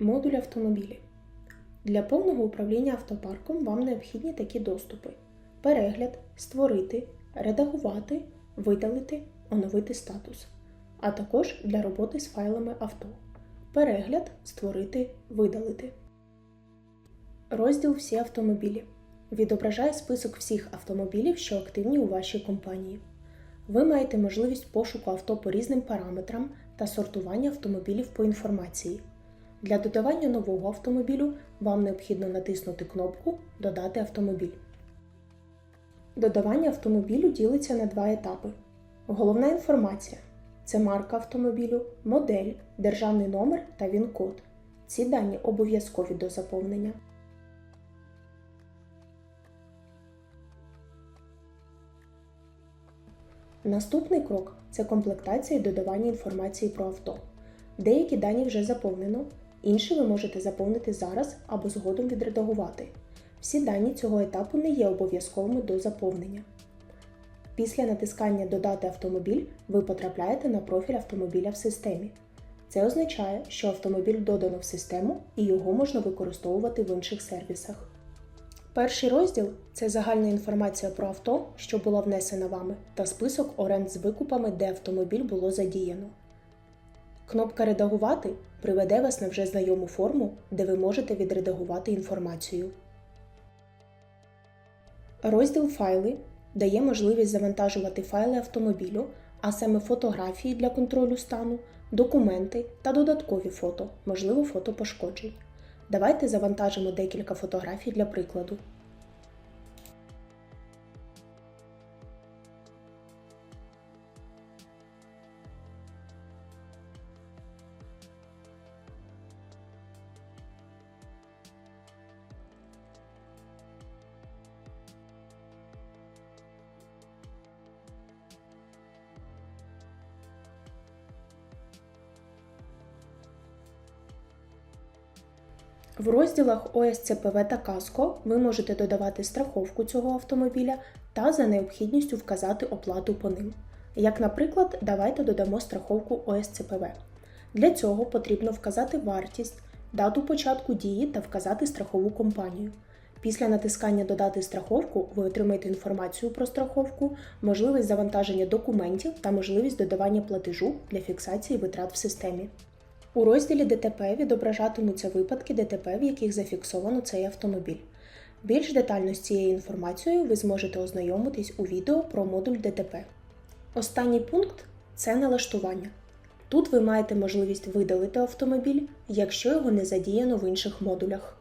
Модуль автомобілі. Для повного управління автопарком вам необхідні такі доступи: перегляд, створити, редагувати, видалити, оновити статус, а також для роботи з файлами авто. Перегляд, створити, видалити. Розділ Всі автомобілі відображає список всіх автомобілів, що активні у вашій компанії. Ви маєте можливість пошуку авто по різним параметрам та сортування автомобілів по інформації. Для додавання нового автомобілю вам необхідно натиснути кнопку Додати автомобіль. Додавання автомобілю ділиться на два етапи. Головна інформація це марка автомобілю, модель, державний номер та ВІН-код. Ці дані обов'язкові до заповнення. Наступний крок це комплектація і додавання інформації про авто. Деякі дані вже заповнено, інші ви можете заповнити зараз або згодом відредагувати. Всі дані цього етапу не є обов'язковими до заповнення. Після натискання Додати автомобіль ви потрапляєте на профіль автомобіля в системі. Це означає, що автомобіль додано в систему і його можна використовувати в інших сервісах. Перший розділ це загальна інформація про авто, що була внесена вами, та список оренд з викупами, де автомобіль було задіяно. Кнопка Редагувати приведе вас на вже знайому форму, де ви можете відредагувати інформацію. Розділ Файли дає можливість завантажувати файли автомобілю, а саме фотографії для контролю стану, документи та додаткові фото, можливо, фото пошкоджень. Давайте завантажимо декілька фотографій для прикладу. В розділах ОСЦПВ та КАСКО ви можете додавати страховку цього автомобіля та за необхідністю вказати оплату по ним. Як, наприклад, давайте додамо страховку ОСЦПВ. Для цього потрібно вказати вартість, дату початку дії та вказати страхову компанію. Після натискання Додати страховку ви отримаєте інформацію про страховку, можливість завантаження документів та можливість додавання платежу для фіксації витрат в системі. У розділі ДТП відображатимуться випадки ДТП, в яких зафіксовано цей автомобіль. Більш детально з цією інформацією ви зможете ознайомитись у відео про модуль ДТП. Останній пункт це налаштування. Тут ви маєте можливість видалити автомобіль, якщо його не задіяно в інших модулях.